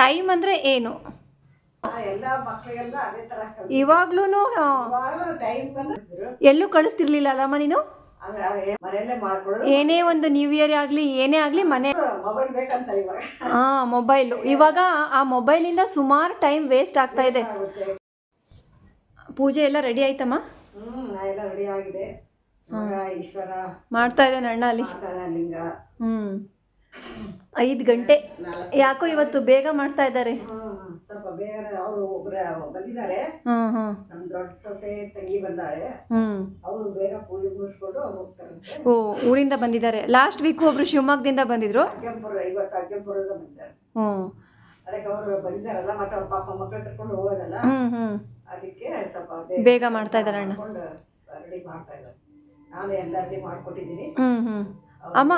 Time ಅಂದರೆ ಏನು? ಇವಾಗ್ಲೂ ಎಲ್ಲೂ ಕಳಿಸ್ತಿರ್ಲಿಲ್ಲ ಅಲ್ಲಮ್ಮ ನೀನು? ಏನೇ ಒಂದು ನ್ಯೂ ಇಯರ್ ಆಗಲಿ ಏನೇ ಆಗಲಿ ಮನೆ ಹಾಂ ಮೊಬೈಲು. ಇವಾಗ ಆ ಮೊಬೈಲಿಂದ ಸುಮಾರು ಟೈಮ್ ವೇಸ್ಟ್ ಆಗ್ತಾ ಇದೆ. ಪೂಜೆ ಎಲ್ಲ ರೆಡಿ ಆಯ್ತಮ್ಮ? ರೆಡಿ ಆಗಿದೆ. ಮಾಡ್ತಾ ಇದ್ದಾನೆ ಅಣ್ಣ ಅಲ್ಲಿ. ಹ್ಞೂ ಐದು ಗಂಟೆ. ಯಾಕೋ ಇವತ್ತು ಬೇಗ ಮಾಡ್ತಾ ಇದ್ದಾರೆ. ಹ್ಮ್ ಸ್ವಲ್ಪ ಬೇಗ ಅವರು ಒಬ್ರ ಬಂದಿದ್ದಾರೆ. ನಮ್ಮ ದೊಡ್ಡ ಸೊಸೆ ತಂಗಿ ಬಂದಾಳೆ. ಅವರು ಬೇಗ ಪೂಜೆ ಮುಗಿಸ್ಕೊಂಡು ಹೋಗ್ತಾರೆ ಓ ಊರಿಂದ ಬಂದಿದ್ದಾರೆ. ಲಾಸ್ಟ್ ವೀಕ್ ಒಬ್ರು ಶಿವಮೊಗ್ಗದಿಂದ ಬಂದಿದ್ರು. ಅಜ್ಜಂಪುರ ಇವತ್ತು ಅಜ್ಜಂಪುರದಿಂದ ಬಂದಿದ್ದಾರೆ. ಹ್ಞೂ ಅದಕ್ಕೆ ಅವರು ಬಂದಿದ್ದಾರಲ್ಲ ಮತ್ತೆ ಅವ್ರ ಪಾಪ ಮಕ್ಕಳು ಕರ್ಕೊಂಡು ಹೋಗೋದಲ್ಲ. ಹ್ಞೂ ಹ್ಞೂ ಅದಕ್ಕೆ ಸ್ವಲ್ಪ ಬೇಗ ಮಾಡ್ತಾ ಇದ್ದಾರೆ ಅಣ್ಣ. ರೆಡಿ ಮಾಡ್ತಾ ಇದ್ದಾರೆ. ನಾನು ಎಲ್ಲ ರೆಡಿ ಮಾಡ್ಕೊಟ್ಟಿದ್ದೀನಿ ಹ್ಞೂ ಹ್ಞೂ ಅಮ್ಮ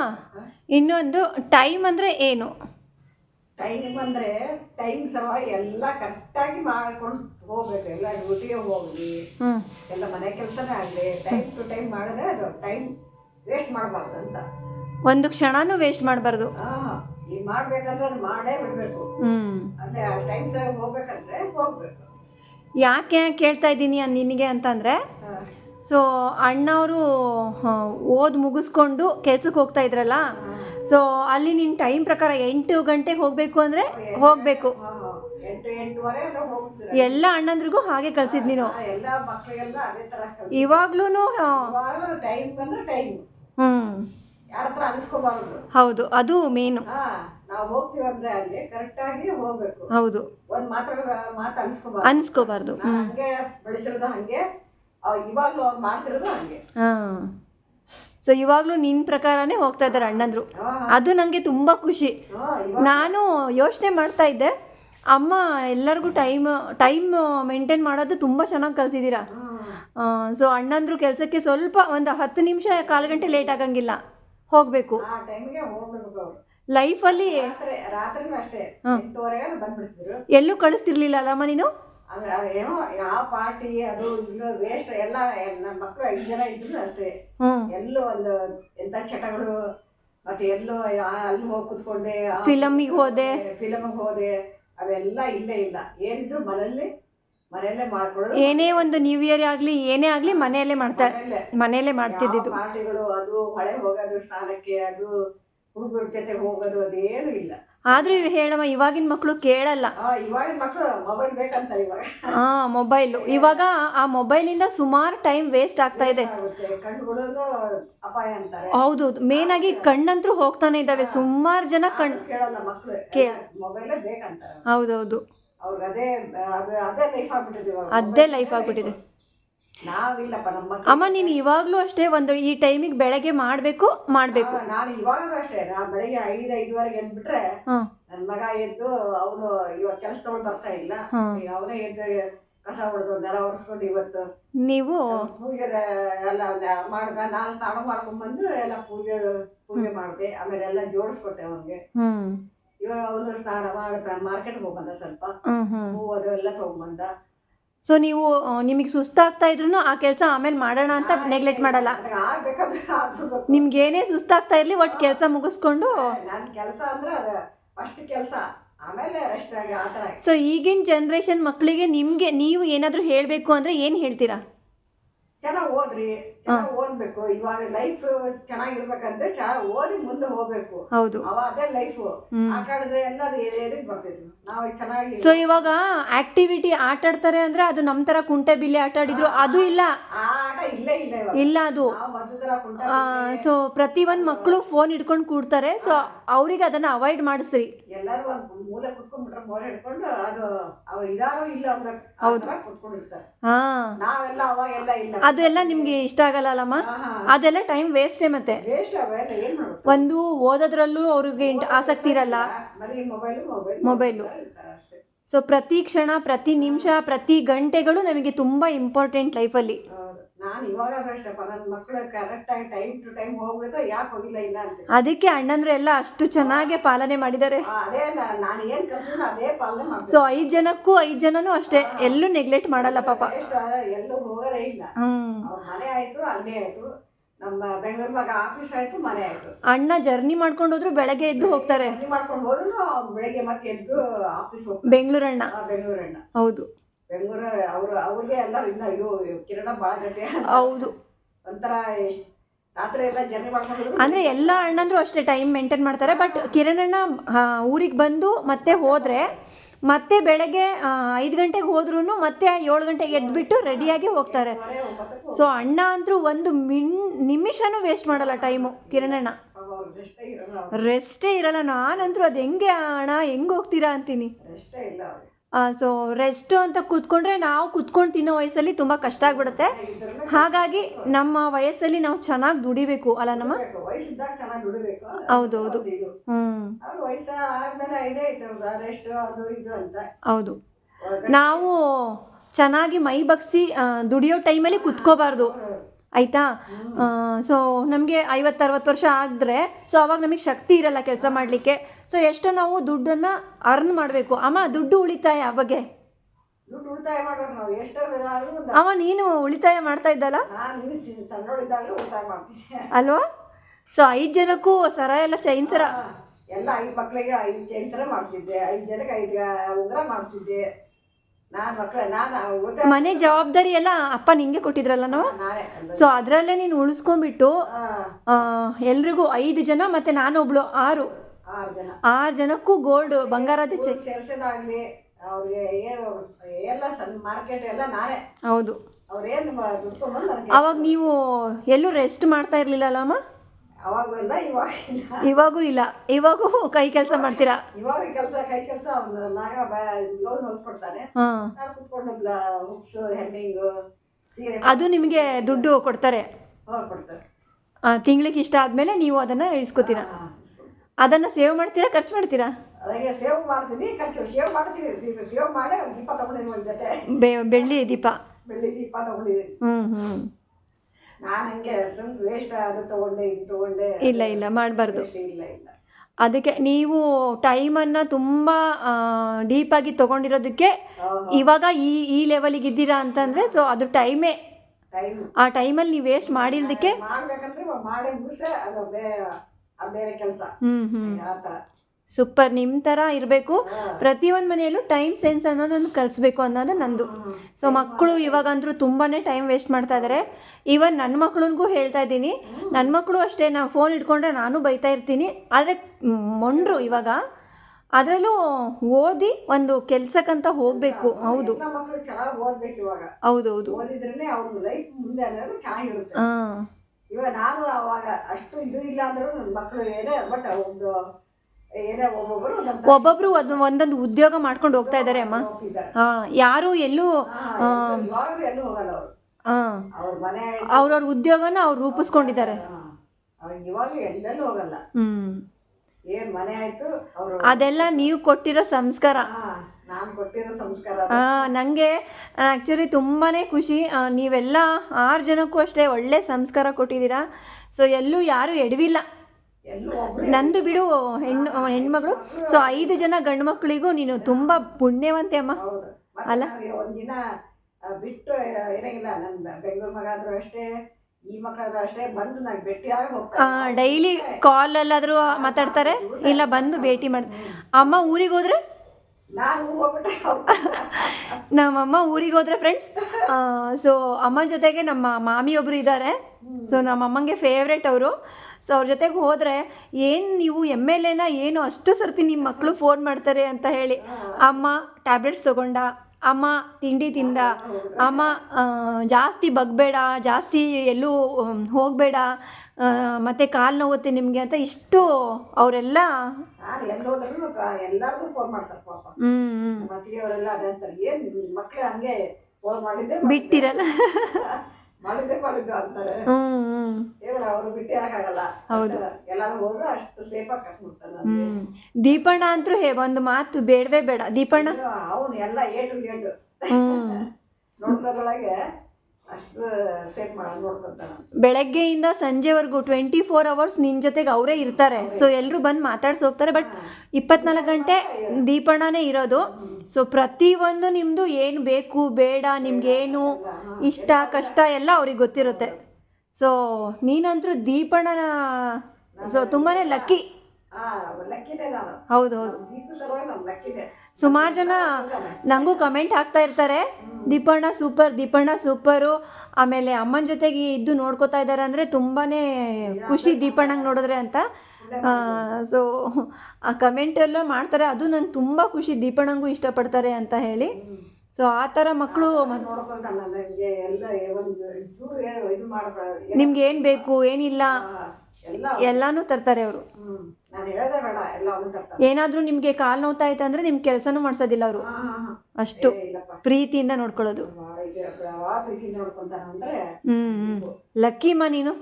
ಇನ್ನೊಂದು ಟೈಮ್ ಅಂದರೆ ಏನು? ಟೈಮ್ ಅಂದರೆ ಟೈಮ್ ಸಹ ಎಲ್ಲ ಕರೆಕ್ಟಾಗಿ ಮಾಡ್ಕೊಂಡು ಹೋಗ್ಬೇಕು. ಎಲ್ಲ ಡ್ಯೂಟಿಗೆ ಹೋಗ್ಲಿ ಎಲ್ಲ ಮನೆ ಕೆಲಸನೇ ಆಗಲಿ ಟೈಮ್ ಟು ಟೈಮ್ ಮಾಡಿದ್ರೆ ಅದು ಟೈಮ್ ವೇಸ್ಟ್ ಮಾಡಬಾರ್ದು ಅಂತ. ಒಂದು ಕ್ಷಣನೂ ವೇಸ್ಟ್ ಮಾಡಬಾರ್ದು. ಈಗ ಮಾಡ್ಬೇಕಂದ್ರೆ ಅದು ಮಾಡೇ ಬಿಡಬೇಕು. ಅಲ್ಲೇ ಆ ಟೈಮ್ ಸಲ ಹೋಗ್ಬೇಕಂದ್ರೆ ಹೋಗ್ಬೇಕು. ಯಾಕೆ ಕೇಳ್ತಾ ಇದ್ದೀನಿ ನಿನಗೆ ಅಂತಂದರೆ. ಸೊ ಅಣ್ಣವರು ಓದ್ ಮುಗಿಸ್ಕೊಂಡು ಕೆಲ್ಸಕ್ಕೆ ಹೋಗ್ತಾ ಇದ್ರಲ್ಲ? ಸೊ ಅಲ್ಲಿ ನಿನ್ನ ಟೈಮ್ ಪ್ರಕಾರ ಎಂಟು ಗಂಟೆಗೆ ಹೋಗಬೇಕು ಅಂದರೆ ಹೋಗಬೇಕು. ಎಲ್ಲ ಅಣ್ಣಂದ್ರಿಗೂ ಹಾಗೆ ಕಳ್ಸಿದ್ ನೀನು. ಇವಾಗ್ಲೂ ಹೌದು, ಅದು ಮೇನು ಹೌದು. ಅನಿಸ್ಕೋಬಾರ್ದು. ಇವಾಗ್ಲೂ ಅವ್ರು ಮಾಡ್ತಿರೋದು ಹಂಗೆ. ಹಾಂ. ಸೊ ಇವಾಗಲೂ ನಿನ್ನ ಪ್ರಕಾರನೇ ಹೋಗ್ತಾ ಇದ್ದಾರೆ ಅಣ್ಣಂದ್ರು. ಅದು ನನಗೆ ತುಂಬ ಖುಷಿ. ನಾನು ಯೋಚನೆ ಮಾಡ್ತಾ ಇದ್ದೆ ಅಮ್ಮ ಎಲ್ಲರಿಗೂ ಟೈಮ್ ಟೈಮ್ ಮೇಂಟೈನ್ ಮಾಡೋದು ತುಂಬ ಚೆನ್ನಾಗಿ ಕಲಿಸಿದ್ದೀರಾ. ಸೊ ಅಣ್ಣಂದ್ರು ಕೆಲಸಕ್ಕೆ ಸ್ವಲ್ಪ ಒಂದು ಹತ್ತು ನಿಮಿಷ ಕಾಲು ಗಂಟೆ ಲೇಟ್ ಆಗಂಗಿಲ್ಲ. ಹೋಗಬೇಕು. ಲೈಫಲ್ಲಿ ಎಲ್ಲೂ ಕಳಿಸ್ತಿರ್ಲಿಲ್ಲ ಅಲ್ಲಮ್ಮ ನೀನು? ಅಂದ್ರೆ ಏನೋ ಯಾವ ಪಾರ್ಟಿ ಅದು ಇದು ವೇಸ್ಟ್ ಎಲ್ಲ ನಮ್ಮ ಮಕ್ಕಳು ಐದು ಜನ ಇದ್ರು ಅಷ್ಟೇ. ಎಲ್ಲೂ ಒಂದು ಎಂತ ಚಟಗಳು ಮತ್ತೆ ಎಲ್ಲೋ ಅಲ್ಲಿ ಹೋಗಿ ಕುತ್ಕೊಂಡೆ ಫಿಲಮಿಗೆ ಹೋದೆ. ಫಿಲಮಿಗೆ ಹೋದೆ ಅವೆಲ್ಲ ಇಲ್ಲೇ ಇಲ್ಲ. ಏನಿದ್ರು ಮನೆಯಲ್ಲಿ ಮನೆಯಲ್ಲೇ ಮಾಡ್ಕೊಳ್ಳೋದು. ಏನೇ ಒಂದು ನ್ಯೂ ಇಯರ್ ಆಗಲಿ ಏನೇ ಆಗಲಿ ಮನೆಯಲ್ಲೇ ಮಾಡ್ತಾ ಮನೆಯಲ್ಲೇ. ಮಾಡ್ತಿದ್ದು ಮಾಡ್ತಿದ್ದಿದ್ದು. ಪಾರ್ಟಿಗಳು ಅದು ಹೊಳೆ ಹೋಗೋದು ಸ್ನಾನಕ್ಕೆ ಅದು ಹುಡುಗರ ಜೊತೆ ಹೋಗೋದು ಅದೇನು ಇಲ್ಲ. ಆದರೂ ಇವು ಹೇಳಮ್ಮ ಇವಾಗಿನ ಮಕ್ಕಳು ಕೇಳಲ್ಲ. ಇವಾಗಿನ ಮಕ್ಕಳು ಮೊಬೈಲ್ ಬೇಕಂತ ಇವಾಗ. ಹಾಂ ಮೊಬೈಲು ಇವಾಗ ಆ ಮೊಬೈಲಿಂದ ಸುಮಾರು ಟೈಮ್ ವೇಸ್ಟ್ ಆಗ್ತಾ ಇದೆ. ಅಪಾಯ ಅಂತಾರೆ. ಹೌದು ಮೇನ್ ಆಗಿ ಕಣ್ಣಂತರೂ ಹೋಗ್ತಾನೆ ಇದ್ದಾವೆ. ಸುಮಾರು ಜನ ಕಣ್ಣು ಕೇಳಲ್ಲ ಮಕ್ಕಳು ಕೇಳ ಮೊಬೈಲೇ ಬೇಕಂತಾರೆ. ಹೌದೌದು ಅದೇ ಲೈಫ್ ಆಗ್ಬಿಟ್ಟಿದೆ. ನಾವಿಲ್ಲಪ್ಪ ನಮ್ಮ ಅಮ್ಮ ನೀನು ಇವಾಗಲೂ ಅಷ್ಟೇ ಒಂದು ಈ ಟೈಮಿಗೆ ಬೆಳಗ್ಗೆ ಮಾಡಬೇಕು ಮಾಡಬೇಕು. ನಾನು ಇವಾಗಲೂ ಅಷ್ಟೇ. ನಾ ಬೆಳಿಗ್ಗೆ ಐದು ಐದುವರೆಗೆ ಎದ್ಬಿಟ್ರೆ ಹಾಂ. ನನ್ನ ಮಗ ಎದ್ದು ಅವನು ಇವಾಗ ಕೆಲಸ ತಗೊಂಡು ಬರ್ತಾ ಇಲ್ಲ. ಈಗ ಅವನೇ ಎದ್ದು ಕಸ ಹೊಡೆದು ನೆಲ ಒರೆಸ್ಕೊಂಡು ಇವತ್ತು ನೀವು ಪೂಜೆ ಎಲ್ಲ ಮಾಡ್ದ ನಾನು ಸ್ನಾನ ಮಾಡ್ಕೊಂಡ್ಬಂದು ಎಲ್ಲ ಪೂಜೆ ಪೂಜೆ ಮಾಡಿದೆ. ಆಮೇಲೆ ಎಲ್ಲ ಜೋಡಿಸ್ಕೊಟ್ಟೆ ಅವನಿಗೆ. ಇವಾಗ ಅವನು ಸ್ನಾನ ಮಾರ್ಕೆಟ್ ಮಾರ್ಕೆಟ್ಗೆ ಹೋಗ್ಬಂದ ಸ್ವಲ್ಪ. ಹೂವು ಅದು ಎಲ್ಲ ತಗೊಂಬಂದ ಸೊ ನೀವು ನಿಮಗೆ ಸುಸ್ತಾಗ್ತಾ ಇದ್ರು ಆ ಕೆಲಸ ಆಮೇಲೆ ಮಾಡೋಣ ಅಂತ ನೆಗ್ಲೆಕ್ಟ್ ಮಾಡಲ್ಲ. ನಿಮ್ಗೆ ಏನೇ ಸುಸ್ತಾಗ್ತಾ ಇರಲಿ ಒಟ್ಟು ಕೆಲಸ ಮುಗಿಸ್ಕೊಂಡು. ಕೆಲಸ ಅಂದ್ರೆ ಕೆಲಸ ಸೊ ಈಗಿನ ಜನ್ರೇಷನ್ ಮಕ್ಕಳಿಗೆ ನಿಮಗೆ ನೀವು ಏನಾದರೂ ಹೇಳಬೇಕು ಅಂದರೆ ಏನು ಹೇಳ್ತೀರಾ? ಚೆನ್ನಾಗಿ ಓದ್ರಿ ಚೆನ್ನಾಗಿ ಓದ್ಬೇಕು. ಇವಾಗ ಲೈಫ್ ಚೆನ್ನಾಗಿರ್ಬೇಕಂದ್ರೆ ಚೆನ್ನಾಗಿ ಓದಿ ಮುಂದೆ ಹೋಗ್ಬೇಕು. ಹೌದು. ಅವ ಲೈಫ್. ಆಟ ಆಡಿದ್ರೆ ಎಲ್ಲರೂ ಎದಕ್ಕೆ ಬರ್ತಿದ್ರು ನಾವು ಚೆನ್ನಾಗಿ ಸೊ ಇವಾಗ ಆಕ್ಟಿವಿಟಿ ಆಟ ಆಡ್ತಾರೆ ಅಂದ್ರೆ ಅದು ನಮ್ಮ ತರ ಕುಂಟೆ ಬಿಲ್ಲಿ ಆಟ ಆಡಿದ್ರು ಅದು ಇಲ್ಲ? ಆ ಆಟ ಇಲ್ಲೇ ಇಲ್ಲ ಇವಾಗ. ಇಲ್ಲ ಅದು? ನಾವು ಪ್ರತಿ ಥರ ಕುಂಟ ಸೊ ಪ್ರತಿಯೊಂದು ಮಕ್ಕಳು ಫೋನ್ ಹಿಡ್ಕೊಂಡು ಕೂಡ್ತಾರೆ. ಸೊ ಅವ್ರಿಗೆ ಅದನ್ನ ಅವಾಯ್ಡ್ ಮಾಡಿಸ್ರಿ. ಎಲ್ಲರೂ ಒಂದು ಮೂಲೆ ಕುತ್ಕೊಂಡ್ಬಿಟ್ರೆ ಮೋರೆ ಹಿಡ್ಕೊಂಡು ಅದು ಅವ್ರು ಇದಾರೋ ಇಲ್ಲ ಅಂತ ಆ ಥರ ಕುತ್ಕೊಂಡಿರ್ತಾರೆ. ಹಾ. ನಾವೆಲ್ಲ ಅವಾಗೆಲ್ಲ ಇಲ್ಲ. ಅದೆಲ್ಲ ನಿಮಗೆ ಇಷ್ಟ ಆಗಲ್ಲ ಅಲ್ಲಮ್ಮ? ಅದೆಲ್ಲ ಟೈಮ್ ವೇಸ್ಟೇ ಮತ್ತೆ. ಒಂದು ಓದೋದ್ರಲ್ಲೂ ಅವ್ರಿಗೆ ಆಸಕ್ತಿ ಇರಲ್ಲ. ಮೊಬೈಲು ಸೊ ಪ್ರತಿ ಕ್ಷಣ ಪ್ರತಿ ನಿಮಿಷ ಪ್ರತಿ ಗಂಟೆಗಳು ನಮಗೆ ತುಂಬ ಇಂಪಾರ್ಟೆಂಟ್ ಲೈಫಲ್ಲಿ. ನಾನು ಇವಾಗ ಅಷ್ಟಪ್ಪ ನನ್ನ ಮಕ್ಕಳು ಕರೆಕ್ಟಾಗಿ ಟೈಮ್ ಟು ಟೈಮ್ ಹೋಗ್ಬಿಟ್ರೆ ಯಾಕೆ ಹೋಗಿಲ್ಲ ಇಲ್ಲ ಅಂತ ಅದಕ್ಕೆ ಅಣ್ಣಂದ್ರೆ ಎಲ್ಲ ಅಷ್ಟು ಚೆನ್ನಾಗೇ ಪಾಲನೆ ಮಾಡಿದ್ದಾರೆ. ಅದೇ ನಾನು ಏನು ಕಲ್ಸಿದ್ರು ಅದೇ ಪಾಲನೆ ಮಾಡ್ತೀನಿ ಸೊ ಐದು ಜನಕ್ಕೂ ಐದು ಜನನೂ ಅಷ್ಟೇ ಎಲ್ಲೂ ನೆಗ್ಲೆಕ್ಟ್ ಮಾಡಲ್ಲ ಪಾಪ. ಎಲ್ಲೂ ಹೋಗಲೇ ಇಲ್ಲ. ಅವ್ರ ಮನೆ ಆಯ್ತು ಅಲ್ಲೇ ಆಯ್ತು. ನಮ್ಮ ಬೆಂಗಳೂರು ಮಗ ಆಫೀಸ್ ಆಯ್ತು ಮನೆ ಆಯ್ತು. ಅಣ್ಣ ಜರ್ನಿ ಮಾಡ್ಕೊಂಡು ಹೋದ್ರು ಬೆಳಗ್ಗೆ ಎದ್ದು ಹೋಗ್ತಾರೆ. ಜರ್ನಿ ಮಾಡ್ಕೊಂಡು ಹೋದ್ರು ಬೆಳಿಗ್ಗೆ ಮತ್ತೆ ಎದ್ದು ಆಫೀಸ್ ಹೋಗ್ತಾರೆ. ಬೆಂಗಳೂರು ಅಣ್ಣ ಬೆಂಗಳೂರಣ್ಣ. ಹೌದು. ಬೆಂಗಳೂರು ಅವರು ಅವ್ರಿಗೆ ಎಲ್ಲ ಇನ್ನ ಅಯ್ಯೋ ಕಿರಣ ಭಾಳ ಗಟ್ಟಿ ಹೌದು. ಒಂಥರ ರಾತ್ರಿ ಎಲ್ಲ ಜರ್ನಿ ಮಾಡ್ಕೊಂಡು ಹೋದ್ರು ಅಂದರೆ ಎಲ್ಲ ಅಣ್ಣಂದ್ರು ಅಷ್ಟೇ ಟೈಮ್ ಮೇಂಟೈನ್ ಮಾಡ್ತಾರೆ ಬಟ್ ಕಿರಣ್ ಅಣ್ಣ ಊರಿಗೆ ಬಂದು ಮತ್ತೆ ಹೋದರೆ ಮತ್ತೆ ಬೆಳಗ್ಗೆ ಐದು ಗಂಟೆಗೆ ಹೋದ್ರೂ ಮತ್ತೆ ಏಳು ಗಂಟೆಗೆ ಎದ್ಬಿಟ್ಟು ರೆಡಿಯಾಗಿ ಹೋಗ್ತಾರೆ. ಸೊ ಅಣ್ಣ ಅಂತೂ ಒಂದು ಮಿನ್ ನಿಮಿಷನೂ ವೇಸ್ಟ್ ಮಾಡಲ್ಲ ಟೈಮು ಕಿರಣ್ ಅಣ್ಣ ಅವ್ರಿಗೆ. ರೆಸ್ಟೇ ಇರಲ್ಲ. ನಾನಂತರೂ ಅದು ಹೆಂಗೆ ಅಣ್ಣ ಹೆಂಗೆ ಹೋಗ್ತೀರಾ ಅಂತೀನಿ. ಇಲ್ಲ ಸೊ ರೆಸ್ಟು ಅಂತ ಕೂತ್ಕೊಂಡ್ರೆ ನಾವು ಕೂತ್ಕೊಂಡು ತಿನ್ನೋ ವಯಸ್ಸಲ್ಲಿ ತುಂಬ ಕಷ್ಟ ಆಗ್ಬಿಡುತ್ತೆ. ಹಾಗಾಗಿ ನಮ್ಮ ವಯಸ್ಸಲ್ಲಿ ನಾವು ಚೆನ್ನಾಗಿ ದುಡಿಬೇಕು, ಅಲ್ಲ ನಮ್ಮ? ಹೌದೌದು. ಹ್ಞೂ ಹೌದು. ನಾವು ಚೆನ್ನಾಗಿ ಮೈ ಬಗ್ಸಿ ದುಡಿಯೋ ಟೈಮಲ್ಲಿ ಕುತ್ಕೋಬಾರ್ದು. ಆಯಿತಾ? ಸೊ ನಮಗೆ ಐವತ್ತರವತ್ತು ವರ್ಷ ಆದರೆ ಸೊ ಅವಾಗ ನಮಗೆ ಶಕ್ತಿ ಇರಲ್ಲ ಕೆಲಸ ಮಾಡಲಿಕ್ಕೆ. ಸೊ ಎಷ್ಟೋ ನಾವು ದುಡ್ಡನ್ನು ಅರ್ನ್ ಮಾಡಬೇಕು. ಅಮ್ಮ ದುಡ್ಡು ಉಳಿತಾಯ ಆ ಬಗ್ಗೆ? ದುಡ್ಡು ಉಳಿತಾಯ ಮಾಡ್ಬೇಕು ನಾವು. ಎಷ್ಟೋ ಆದ್ರೂ ಒಂದು ಅಮ್ಮ ನೀನು ಉಳಿತಾಯ ಮಾಡ್ತಾ ಇದ್ದಲ್ಲ? ನಾನು ಇನ್ನು ಸಿ- ಸಣ್ಣವಳಿದ್ದಾಗಲೂ ಉಳಿತಾಯ ಮಾಡ್ತಿದ್ದೆ. ಅಲ್ವಾ? ಸೊ ಐದು ಜನಕ್ಕೂ ಸರ ಎಲ್ಲ ಚೈನ್ ಸರ ಹಾ, ಎಲ್ಲ ಐದು ಮಕ್ಕಳಿಗೆ ಐದು ಚೈನ್ಸರ ಮಾಡಿಸಿದ್ದೆ. ಐದು ಜನಕ್ಕೆ ಐದು ಉಂಗುರ ಮಾಡಿಸಿದ್ದೆ. ನಾನು ಮಕ್ಕಳ ನಾನು ಉಳಿತಾಯ ಮನೆ ಜವಾಬ್ದಾರಿ ಎಲ್ಲ ಅಪ್ಪ ನಿಂಗೆ ಕೊಟ್ಟಿದ್ರಲ್ಲ ನಾವು? ನಾನೇ. ಸೊ ಅದರಲ್ಲೇ ನೀನು ಉಳಿಸ್ಕೊಂಡ್ಬಿಟ್ಟು ಹಾ, ಎಲ್ರಿಗೂ ಐದು ಜನ ಮತ್ತು ನಾನೊಬ್ಳು ಆರು. ಆರು ಜನ. ಆರು ಜನಕ್ಕೂ ಗೋಲ್ಡ್ ಬಂಗಾರದ ಚೈ ಸೇರ್ಸೋದಾಗ್ಲಿ ಅವ್ರಿಗೆ ಏನು ಎಲ್ಲ ಸಣ್ಣ ಮಾರ್ಕೆಟ್ ಎಲ್ಲ ನಾಳೆ. ಹೌದು. ಅವ್ರೇನು ಅವಾಗ ನೀವು ಎಲ್ಲೂ ರೆಸ್ಟ್ ಮಾಡ್ತಾ ಇರಲಿಲ್ಲಲ್ಲ ಅಮ್ಮ? ಅವಾಗೂ ಇಲ್ಲ ಇವಾಗ ಇಲ್ಲ. ಇವಾಗೂ ಇಲ್ಲ. ಇವಾಗೂ ಕೈ ಕೆಲಸ ಮಾಡ್ತೀರಾ? ಇವಾಗ ಕೆಲಸ ಕೈ ಕೆಲಸ ಅವ್ನು ನಾಗ ಬ್ಲೌಸ್ ಹೊಲ್ಕೊಡ್ತಾನೆ ನಾನು ಕುತ್ಕೊಂಡು ಹುಕ್ಸ್ ಹೆಮ್ಮಿಂಗು ಸೀರೆ ಅದು ನಿಮಗೆ ದುಡ್ಡು ಕೊಡ್ತಾರೆ. ಕೊಡ್ತಾರೆ. ತಿಂಗಳಿಗೆ ಇಷ್ಟ ಆದಮೇಲೆ ನೀವು ಅದನ್ನು ಇಳಿಸ್ಕೊತೀರಾ. ಅದನ್ನು ಸೇವ್ ಮಾಡ್ತೀರಾ ಖರ್ಚು ಮಾಡ್ತೀರಾ? ಅದಕ್ಕೆ ಸೇವ್ ಮಾಡ್ತೀನಿ ಖರ್ಚು. ಸೇವ್ ಮಾಡ್ತೀನಿ ಸೇವ್ ಮಾಡಿ ಒಂದು ದೀಪ ತಗೊಂಡಿದ್ದೀನಿ ಒಂದು ಜೊತೆ. ಬೆ ಬೆಳ್ಳಿ ದೀಪ. ಬೆಳ್ಳಿ ದೀಪ ತಗೊಂಡಿದ್ದೀನಿ ಹ್ಞೂ ಹ್ಞೂ ನಾನು ಹಂಗೆ ಸುಮ್ ವೇಸ್ಟ್ ಅದು ತಗೊಂಡೆ ಇದು ತಗೊಂಡೆ. ಇಲ್ಲ ಇಲ್ಲ ಮಾಡಬಾರ್ದು. ಇಲ್ಲ ಇಲ್ಲ. ಅದಕ್ಕೆ ನೀವು ಟೈಮನ್ನು ತುಂಬ ಡೀಪಾಗಿ ತೊಗೊಂಡಿರೋದಕ್ಕೆ ಇವಾಗ ಈ ಈ ಲೆವೆಲಿಗೆ ಇದ್ದೀರಾ ಅಂತಂದರೆ ಸೊ ಅದು ಟೈಮೇ ಆ ಟೈಮಲ್ಲಿ ನೀವು ವೇಸ್ಟ್ ಮಾಡಿಲ್ದಕ್ಕೆ ಮಾಡ್ಬೇಕಂದ್ರೆ ಮಾಡಿ ಮುಗಿಸೆ ಅದು ಬೇರೆ ಕೆಲಸ. ಆ ಥರ ಸೂಪರ್ ನಿಮ್ಮ ಥರ ಇರಬೇಕು. ಪ್ರತಿಯೊಂದು ಮನೆಯಲ್ಲೂ ಟೈಮ್ ಸೆನ್ಸ್ ಅನ್ನೋದನ್ನು ಕಲಿಸ್ಬೇಕು ಅನ್ನೋದು ನಂದು. ಸೊ ಮಕ್ಕಳು ಇವಾಗಂತೂ ತುಂಬಾ ಟೈಮ್ ವೇಸ್ಟ್ ಮಾಡ್ತಾ ಇದ್ದಾರೆ ಈವನ್ ನನ್ನ ಮಕ್ಳಿಗೂ ಹೇಳ್ತಾ ಇದ್ದೀನಿ. ನನ್ನ ಮಕ್ಕಳು ಅಷ್ಟೇ ನಾವು ಫೋನ್ ಇಟ್ಕೊಂಡ್ರೆ ನಾನು ಬೈತಾ ಇರ್ತೀನಿ. ಆದರೆ ಮೊಂಡ್ರು ಇವಾಗ ಅದರಲ್ಲೂ ಓದಿ ಒಂದು ಕೆಲ್ಸಕ್ಕಂತ ಹೋಗಬೇಕು. ಹೌದು. ಹೌದೌದು ಹೌದು ಹೌದು ಓದಿದ್ರೇನೆ ಅವ್ರ ಲೈಫ್ ಮುಂದೆ ಅನ್ನೋದು ಚೆನ್ನಾಗಿರುತ್ತೆ. ಹಾಂ. ಇವಾಗ ನಾನು ಅವಾಗ ಅಷ್ಟು ಇದು ಇಲ್ಲ ಅಂದ್ರೂ ನನ್ನ ಮಕ್ಕಳು ಏನೇ ಬಟ್ ಒಂದು ಏನೇ ಒಬ್ಬೊಬ್ಬರು ಒಂದೊಂದು ಒಬ್ಬೊಬ್ರು ಅದು ಒಂದೊಂದು ಉದ್ಯೋಗ ಮಾಡ್ಕೊಂಡು ಹೋಗ್ತಾ ಇದ್ದಾರೆ ಅಮ್ಮ. ಹೋಗ್ತಿದ್ದಾರೆ. ಹಾಂ ಯಾರು ಎಲ್ಲೂ ಹೋಗಲ್ಲ ಅವರು. ಹಾಂ. ಅವ್ರ ಮನೆ ಅವ್ರವ್ರ ಉದ್ಯೋಗನ ಅವ್ರು ರೂಪಿಸ್ಕೊಂಡಿದ್ದಾರೆ. ಅವ್ರು ಇವಾಗ ಎಲ್ಲೆಲ್ಲೂ ಹೋಗಲ್ಲ. ಏನ್ ಮನೆ ಆಯ್ತು ಅವರು ಅದೆಲ್ಲ ನೀವು ಕೊಟ್ಟಿರೋ ಸಂಸ್ಕಾರ. ನನಗೆ ಆ್ಯಕ್ಚುಲಿ ತುಂಬಾ ಖುಷಿ. ನೀವೆಲ್ಲ ಆರು ಜನಕ್ಕೂ ಅಷ್ಟೇ ಒಳ್ಳೆ ಸಂಸ್ಕಾರ ಕೊಟ್ಟಿದ್ದೀರಾ. ಸೊ ಎಲ್ಲೂ ಯಾರೂ ಎಡವಿಲ್ಲ. ನಂದು ಬಿಡು ಹೆಣ್ಣು ಹೆಣ್ಮಗಳು. ಸೊ ಐದು ಜನ ಗಂಡು ಮಕ್ಕಳಿಗೂ ನೀನು ತುಂಬ ಪುಣ್ಯವಂತೆ ಅಮ್ಮ. ಅಲ್ಲ? ಒಂದಿನ ಬಿಟ್ಟು ಇರಂಗಿಲ್ಲ ನನ್ನ ಬೆಂಗಳೂರು ಮಗ ಆದ್ರೂ ಅಷ್ಟೇ ಈ ಮಕ್ಕಳಾದ್ರೂ ಅಷ್ಟೇ ಬಂದು ನಂಗೆ ಭೇಟಿಯಾಗಿ ಹೋಗ್ತಾರೆ ಡೈಲಿ ಕಾಲಲ್ಲಾದರೂ ಮಾತಾಡ್ತಾರೆ. ಇಲ್ಲ ಬಂದು ಭೇಟಿ ಮಾಡ್ತಾರೆ ಅಮ್ಮ ಊರಿಗೆ ಹೋದ್ರೆ ನಾನು ನಮ್ಮಮ್ಮ ಊರಿಗೆ ಹೋದ್ರೆ ಫ್ರೆಂಡ್ಸ್ ಸೊ ಅಮ್ಮನ ಜೊತೆಗೆ ನಮ್ಮ ಮಾಮಿ ಒಬ್ರು ಇದ್ದಾರೆ ಸೊ ನಮ್ಮ ಅಮ್ಮಂಗೆ ಫೇವ್ರೇಟ್ ಅವರು. ಸೊ ಅವ್ರ ಜೊತೆಗೆ ಹೋದರೆ ಏನು ನೀವು ಎಂ ಎಲ್ ಎನ ಏನು ಅಷ್ಟು ಸರ್ತಿ ನಿಮ್ಮ ಮಕ್ಕಳು ಫೋನ್ ಮಾಡ್ತಾರೆ ಅಂತ ಹೇಳಿ. ಅಮ್ಮ ಟ್ಯಾಬ್ಲೆಟ್ಸ್ ತೊಗೊಂಡ ಅಮ್ಮ ತಿಂಡಿ ತಿಂದ ಅಮ್ಮ ಜಾಸ್ತಿ ಬಗ್ಬೇಡ ಜಾಸ್ತಿ ಎಲ್ಲೂ ಹೋಗಬೇಡ ಮತ್ತು ಕಾಲು ನೋವುತ್ತೆ ನಿಮಗೆ ಅಂತ ಇಷ್ಟು ಅವರೆಲ್ಲ? ಎಲ್ಲರಿಗೂ ಫೋನ್ ಮಾಡ್ತಾರೆ ಪಾಪ. ಹ್ಞೂ ಹ್ಞೂ ನಮ್ಮ ಅದೇ ಅಂತಾರೆ ಏನು ಮಕ್ಕಳು ಹಂಗೆ ಫೋನ್ ಮಾಡಿದ್ದೆ ಬಿಟ್ಟಿರಲ್ಲ? ಮಾಡಿದ್ದೆ ಮಾಡಿದ್ದು ಅಂತಾರೆ. ಅವರು ಹೌದು. ಎಲ್ಲಾದ್ರೂ ಹೋದ್ರೆ ಅಷ್ಟು ಸೇಫಾಗಿ ಕಟ್ಬಿಡ್ತಾನೆ ಹ್ಞೂ ದೀಪಣ್ಣ ಅಂತೂ ಹೇ ಒಂದು ಮಾತು ಬೇಡವೇ ಬೇಡ. ದೀಪಣ್ಣ? ಅವನು ಎಲ್ಲ ಏಟು ಏಟು ಅಷ್ಟು ಸೇಫ್ ಮಾಡಿ ಬೆಳಗ್ಗೆಯಿಂದ ಸಂಜೆವರೆಗೂ ಟ್ವೆಂಟಿ ಫೋರ್ ಅವರ್ಸ್ ನಿನ್ನ ಜೊತೆಗೆ ಅವರೇ ಇರ್ತಾರೆ. ಸೊ ಎಲ್ಲರೂ ಬಂದು ಮಾತಾಡ್ಸಿ ಹೋಗ್ತಾರೆ. ಬಟ್ ಇಪ್ಪತ್ನಾಲ್ಕು ಗಂಟೆ ದೀಪಣ್ಣನೇ ಇರೋದು. ಸೊ ಪ್ರತಿಯೊಂದು ನಿಮ್ಮದು ಏನು ಬೇಕು ಬೇಡ ನಿಮ್ಗೇನು ಇಷ್ಟ ಕಷ್ಟ ಎಲ್ಲ ಅವ್ರಿಗೆ ಗೊತ್ತಿರುತ್ತೆ. ಸೊ ನೀನಂತರೂ ದೀಪಣ್ಣನ ಸೊ ತುಂಬಾ ಲಕ್ಕಿ ಹೌದು ಹೌದು. ಸುಮಾರು ಜನ ನನಗೂ ಕಮೆಂಟ್ ಹಾಕ್ತಾ ಇರ್ತಾರೆ. ದೀಪಣ್ಣ ಸೂಪರ್ ದೀಪಣ್ಣ ಸೂಪರು ಆಮೇಲೆ ಅಮ್ಮನ ಜೊತೆಗೆ ಇದ್ದು ನೋಡ್ಕೋತಾ ಇದ್ದಾರೆ ಅಂದರೆ ತುಂಬಾ ಖುಷಿ ದೀಪಣ್ಣಂಗೆ ನೋಡಿದ್ರೆ ಅಂತ. ಸೊ ಆ ಕಮೆಂಟ್ ಎಲ್ಲ ಮಾಡ್ತಾರೆ. ಅದು ನಂಗೆ ತುಂಬ ಖುಷಿ ದೀಪಣ್ಣಂಗೂ ಇಷ್ಟಪಡ್ತಾರೆ ಅಂತ ಹೇಳಿ. ಸೊ ಆ ಥರ ಮಕ್ಕಳು ನಿಮ್ಗೆ ಏನು ಬೇಕು ಏನಿಲ್ಲ. ಎಲ್ಲಾನು ತರ್ತಾರೆ ಅವರು. ಏನಾದರೂ ನಿಮಗೆ ಕಾಲು ನೋವ್ತಾ ಐತೆ ಅಂದರೆ ನಿಮ್ಮ ಕೆಲಸನೂ ಮಾಡಿಸೋದಿಲ್ಲ ಅವರು. ಅಷ್ಟು ಪ್ರೀತಿಯಿಂದ ನೋಡ್ಕೊಳ್ಳೋದು. ಹ್ಞೂ ಹ್ಞೂ ಲಕ್ಕಿಮ್ಮ ನೀನು?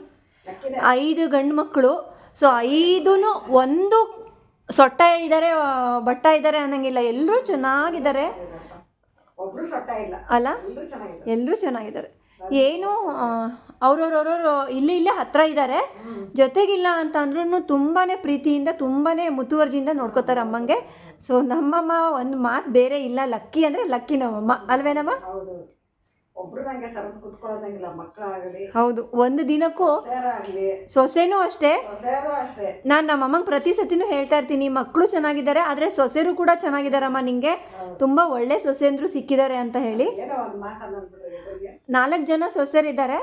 ಐದು ಗಂಡು ಮಕ್ಕಳು ಸೊ ಐದೂ ಒಂದು ಸೊಟ್ಟ ಇದ್ದಾರೆ ಬಟ್ಟ ಇದ್ದಾರೆ ಅನ್ನಂಗಿಲ್ಲ. ಎಲ್ಲರೂ ಚೆನ್ನಾಗಿದ್ದಾರೆ. ಅಲ್ಲ? ಎಲ್ಲರೂ ಚೆನ್ನಾಗಿದ್ದಾರೆ. ಏನು ಅವ್ರವ್ರವ್ರವ್ರು ಇಲ್ಲಿ ಇಲ್ಲೇ ಹತ್ರ ಇದ್ದಾರೆ ಜೊತೆಗಿಲ್ಲ ಅಂತ ಅಂದ್ರೂ ತುಂಬಾ ಪ್ರೀತಿಯಿಂದ ತುಂಬಾ ಮುತುವರ್ಜಿಯಿಂದ ನೋಡ್ಕೋತಾರೆ ಅಮ್ಮಂಗೆ. ಸೊ ನಮ್ಮಮ್ಮ ಒಂದು ಮಾತು ಬೇರೆ ಇಲ್ಲ. ಲಕ್ಕಿ ಅಂದರೆ ಲಕ್ಕಿ ನಮ್ಮಮ್ಮ. ಅಲ್ವೇನಮ್ಮ ಹೌದು. ಒಂದು ದಿನಕ್ಕೂ ಸೊಸೆನೂ ಅಷ್ಟೇ. ನಾನು ನಮ್ಮ ಅಮ್ಮಂಗೆ ಪ್ರತಿ ಸತಿನೂ ಹೇಳ್ತಾ ಇರ್ತೀನಿ ಮಕ್ಕಳು ಚೆನ್ನಾಗಿದ್ದಾರೆ ಆದರೆ ಸೊಸೆರು ಕೂಡ ಚೆನ್ನಾಗಿದ್ದಾರಮ್ಮ ನಿಂಗೆ. ತುಂಬ ಒಳ್ಳೆ ಸೊಸೆಂದ್ರು ಸಿಕ್ಕಿದ್ದಾರೆ ಅಂತ ಹೇಳಿ. ನಾಲ್ಕು ಜನ ಸೊಸೆರಿದ್ದಾರೆ.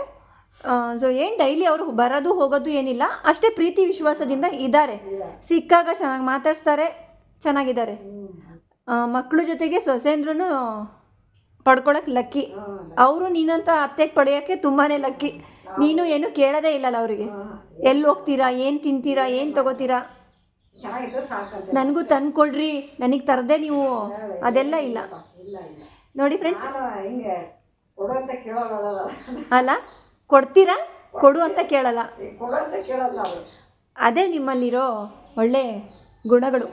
ಸೊ ಏನು ಡೈಲಿ ಅವರು ಬರೋದು ಹೋಗೋದು ಏನಿಲ್ಲ ಅಷ್ಟೇ ಪ್ರೀತಿ ವಿಶ್ವಾಸದಿಂದ ಇದ್ದಾರೆ. ಸಿಕ್ಕಾಗ ಚೆನ್ನಾಗಿ ಮಾತಾಡ್ಸ್ತಾರೆ ಚೆನ್ನಾಗಿದ್ದಾರೆ. ಮಕ್ಕಳು ಜೊತೆಗೆ ಸೊಸೆಂದ್ರೂ ಪಡ್ಕೊಳಕ್ಕೆ ಲಕ್ಕಿ. ಅವರು ನೀನಂತ ಅತ್ತೆಗೆ ಪಡೆಯೋಕ್ಕೆ ತುಂಬಾ ಲಕ್ಕಿ. ನೀನು ಏನು ಕೇಳೋದೇ ಇಲ್ಲಲ್ಲ ಅವರಿಗೆ. ಎಲ್ಲಿ ಹೋಗ್ತೀರಾ ಏನು ತಿಂತೀರಾ ಏನು ತಗೋತೀರಾ? ನನಗೂ ತಂದ್ಕೊಳ್ರಿ ನನಗೆ ತರದೆ ನೀವು ಅದೆಲ್ಲ ಇಲ್ಲ. ನೋಡಿ ಫ್ರೆಂಡ್ಸ್ ಅಲ್ಲ? ಕೊಡ್ತೀರಾ? ಕೊಡು ಅಂತ ಕೇಳಲ್ಲ. ಅದೇ ನಿಮ್ಮಲ್ಲಿರೋ ಒಳ್ಳೆ ಗುಣಗಳು.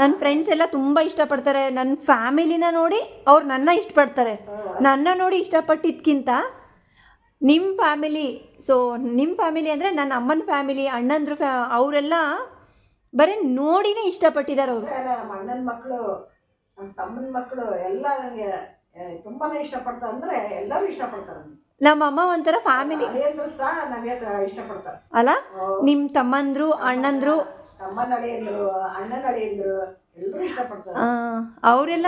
ನನ್ನ ಫ್ರೆಂಡ್ಸ್ ಎಲ್ಲ ತುಂಬ ಇಷ್ಟಪಡ್ತಾರೆ. ನನ್ನ ಫ್ಯಾಮಿಲಿನ ನೋಡಿ ಅವ್ರು ನನ್ನ ಇಷ್ಟಪಡ್ತಾರೆ. ನನ್ನ ನೋಡಿ ಇಷ್ಟಪಟ್ಟಿದ್ಕಿಂತ ನಿಮ್ಮ ಫ್ಯಾಮಿಲಿ ಸೊ ನಿಮ್ಮ ಫ್ಯಾಮಿಲಿ ಅಂದರೆ ನನ್ನ ಅಮ್ಮನ ಫ್ಯಾಮಿಲಿ, ಅಣ್ಣಂದ್ರು ಫ್ಯಾ, ಅವರೆಲ್ಲ ಬರೀ ನೋಡಿನೇ ಇಷ್ಟಪಟ್ಟಿದ್ದಾರೆ ಅವರು. ಅಣ್ಣನ ಮಕ್ಕಳು ತಮ್ಮನ ಮಕ್ಕಳು ಎಲ್ಲ ನನಗೆ ತುಂಬಾ ಇಷ್ಟಪಡ್ತಾರೆ ಅಂದರೆ ಎಲ್ಲರೂ ಇಷ್ಟಪಡ್ತಾರೆ ನಮ್ಮ ಅಮ್ಮ ಒಂಥರ ಫ್ಯಾಮಿಲಿ ಇಷ್ಟಪಡ್ತಾರೆ. ಅಲ್ಲ? ನಿಮ್ಮ ತಮ್ಮಂದ್ರು ಅಣ್ಣಂದ್ರು? ಅವರೆಲ್ಲ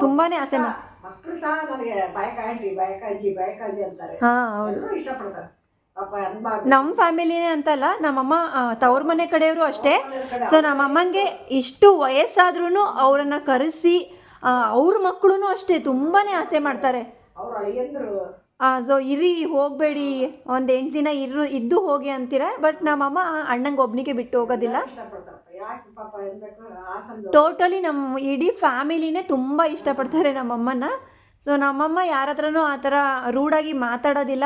ತುಂಬಾನೇ ಆಸೆ ಮಕ್ಕಳು ಸಹ ನನಗೆ ಬಾಯಕಾಂಟಿ ಬಾಯಕಾಜಿ ಬಾಯಕಾಜಿ ಅಂತಾರೆ. ಹಾಂ ಹೌದು. ಇಷ್ಟಪಡ್ತಾರೆ. ನಮ್ಮ ಫ್ಯಾಮಿಲಿನೇ ಅಂತಲ್ಲ ನಮ್ಮಮ್ಮ ತವ್ರ ಮನೆ ಕಡೆಯವರು ಅಷ್ಟೇ. ಸೊ ನಮ್ಮಮ್ಮಂಗೆ ಇಷ್ಟು ವಯಸ್ಸಾದ್ರೂ ಅವರನ್ನು ಕರೆಸಿ ಅವ್ರ ಮಕ್ಕಳು ಅಷ್ಟೇ ತುಂಬಾ ಆಸೆ ಮಾಡ್ತಾರೆ. ಸೊ ಇರಿ ಹೋಗಬೇಡಿ ಒಂದು ಎಂಟು ದಿನ ಇರು ಇದ್ದು ಹೋಗಿ ಅಂತೀರ ಬಟ್ ನಮ್ಮಮ್ಮ ಅಣ್ಣಂಗೆ ಒಬ್ಬನಿಗೆ ಬಿಟ್ಟು ಹೋಗೋದಿಲ್ಲ. ಟೋಟಲಿ ನಮ್ಮ ಇಡೀ ಫ್ಯಾಮಿಲಿನೇ ತುಂಬ ಇಷ್ಟಪಡ್ತಾರೆ ನಮ್ಮಮ್ಮನ ಸೊ ನಮ್ಮಮ್ಮ ಯಾರ ಹತ್ರನೂ ಆ ಥರ ರೂಡಾಗಿ ಮಾತಾಡೋದಿಲ್ಲ.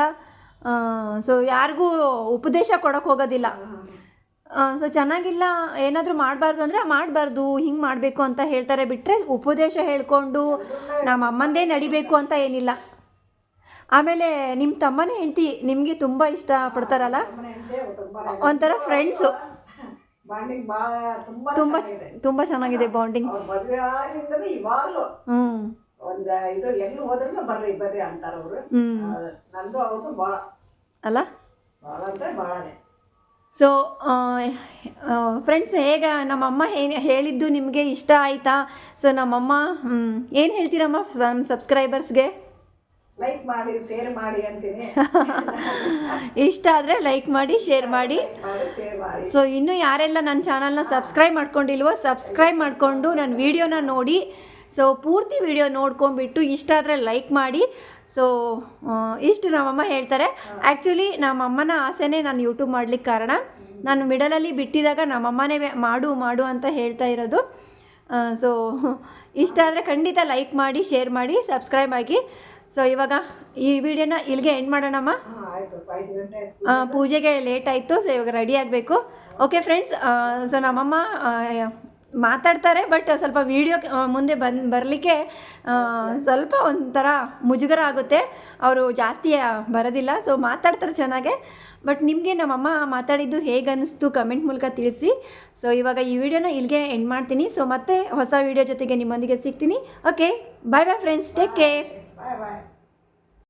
ಸೊ ಯಾರಿಗೂ ಉಪದೇಶ ಕೊಡೋಕೆ ಹೋಗೋದಿಲ್ಲ. ಸೊ ಚೆನ್ನಾಗಿಲ್ಲ ಏನಾದರೂ ಮಾಡಬಾರ್ದು ಅಂದರೆ ಮಾಡಬಾರ್ದು ಹಿಂಗೆ ಮಾಡಬೇಕು ಅಂತ ಹೇಳ್ತಾರೆ. ಬಿಟ್ಟರೆ ಉಪದೇಶ ಹೇಳ್ಕೊಂಡು ನಮ್ಮ ಅಮ್ಮಂದೇ ನಡಿಬೇಕು ಅಂತ ಏನಿಲ್ಲ. ಆಮೇಲೆ ನಿಮ್ಮ ತಮ್ಮನೇ ಹೆಂಡತಿ ನಿಮಗೆ ತುಂಬ ಇಷ್ಟ ಪಡ್ತಾರಲ್ಲ? ಮನೆ ಹೆಂಡ್ತಿ ತುಂಬಾ ಒಂಥರ ಫ್ರೆಂಡ್ಸು ತುಂಬಾ ತುಂಬ ಚೆನ್ನಾಗಿದೆ ಬಾಂಡಿಂಗ್ ಹ್ಞೂ ಒಂದ್ ಇದು ಎಲ್ಲಿ ಹೋದ್ರೂ ಬರ್ರಿ ಬರ್ರಿ ಅಂತಾರೆ ಅವರು. ನಂದು ಅವ್ರದ್ದು ಭಾಳ ಅಲ್ಲ? ಭಾಳ ಅಂದರೆ ಭಾಳನೇ ಸೊ ಫ್ರೆಂಡ್ಸ್ ಹೇಗೆ ನಮ್ಮಮ್ಮ ಏನು ಹೇಳಿದ್ದು ನಿಮಗೆ ಇಷ್ಟ ಆಯಿತಾ? ಸೊ ನಮ್ಮಮ್ಮ ಏನು ಹೇಳ್ತೀರಮ್ಮ ನಮ್ಮ ಸಬ್ಸ್ಕ್ರೈಬರ್ಸ್ಗೆ ಲೈಕ್ ಮಾಡಿ ಶೇರ್ ಮಾಡಿ ಅಂತೀನಿ. ಇಷ್ಟ ಆದರೆ ಲೈಕ್ ಮಾಡಿ ಶೇರ್ ಮಾಡಿ. ಸೊ ಇನ್ನೂ ಯಾರೆಲ್ಲ ನನ್ನ ಚಾನಲ್ನ ಸಬ್ಸ್ಕ್ರೈಬ್ ಮಾಡ್ಕೊಂಡಿಲ್ವೋ ಸಬ್ಸ್ಕ್ರೈಬ್ ಮಾಡಿಕೊಂಡು ನನ್ನ ವಿಡಿಯೋನ ನೋಡಿ. ಸೊ ಪೂರ್ತಿ ವಿಡಿಯೋ ನೋಡ್ಕೊಂಡ್ಬಿಟ್ಟು ಇಷ್ಟ ಆದರೆ ಲೈಕ್ ಮಾಡಿ. ಸೊ ಇಷ್ಟು ನಮ್ಮಮ್ಮ ಹೇಳ್ತಾರೆ. ಆ್ಯಕ್ಚುಲಿ ನಮ್ಮಮ್ಮನ ಆಸೆನೇ ನಾನು ಯೂಟ್ಯೂಬ್ ಮಾಡ್ಲಿಕ್ಕೆ ಕಾರಣ. ನಾನು ಮಿಡಲಲ್ಲಿ ಬಿಟ್ಟಿದಾಗ ನಮ್ಮಮ್ಮನೇ ಮಾಡು ಮಾಡು ಅಂತ ಹೇಳ್ತಾ ಇರೋದು. ಸೊ ಇಷ್ಟ ಆದರೆ ಖಂಡಿತ ಲೈಕ್ ಮಾಡಿ ಶೇರ್ ಮಾಡಿ ಸಬ್ಸ್ಕ್ರೈಬ್ ಆಗಿ. ಸೊ ಇವಾಗ ಈ ವಿಡಿಯೋನ ಇಲ್ಲಿಗೆ ಎಂಡ್ ಮಾಡೋಣಮ್ಮ? ಪೂಜೆಗೆ ಲೇಟ್ ಆಯಿತು ಸೊ ಇವಾಗ ರೆಡಿ ಆಗಬೇಕು. ಓಕೆ ಫ್ರೆಂಡ್ಸ್ ಸೊ ನಮ್ಮಮ್ಮ ಮಾತಾಡ್ತಾರೆ ಬಟ್ ಸ್ವಲ್ಪ ವೀಡಿಯೋ ಮುಂದೆ ಬಂದು ಬರಲಿಕ್ಕೆ ಸ್ವಲ್ಪ ಒಂಥರ ಮುಜುಗರ ಆಗುತ್ತೆ. ಅವರು ಜಾಸ್ತಿ ಬರೋದಿಲ್ಲ ಸೊ ಮಾತಾಡ್ತಾರೆ ಚೆನ್ನಾಗೆ. ಬಟ್ ನಿಮಗೆ ನಮ್ಮಮ್ಮ ಮಾತಾಡಿದ್ದು ಹೇಗೆ ಅನ್ನಿಸ್ತು ಕಮೆಂಟ್ ಮೂಲಕ ತಿಳಿಸಿ. ಸೊ ಇವಾಗ ಈ ವಿಡಿಯೋನ ಇಲ್ಲಿಗೆ ಎಂಡ್ ಮಾಡ್ತೀನಿ. ಸೊ ಮತ್ತೆ ಹೊಸ ವಿಡಿಯೋ ಜೊತೆಗೆ ನಿಮ್ಮೊಂದಿಗೆ ಸಿಗ್ತೀನಿ. Okay bye bye friends take care bye bye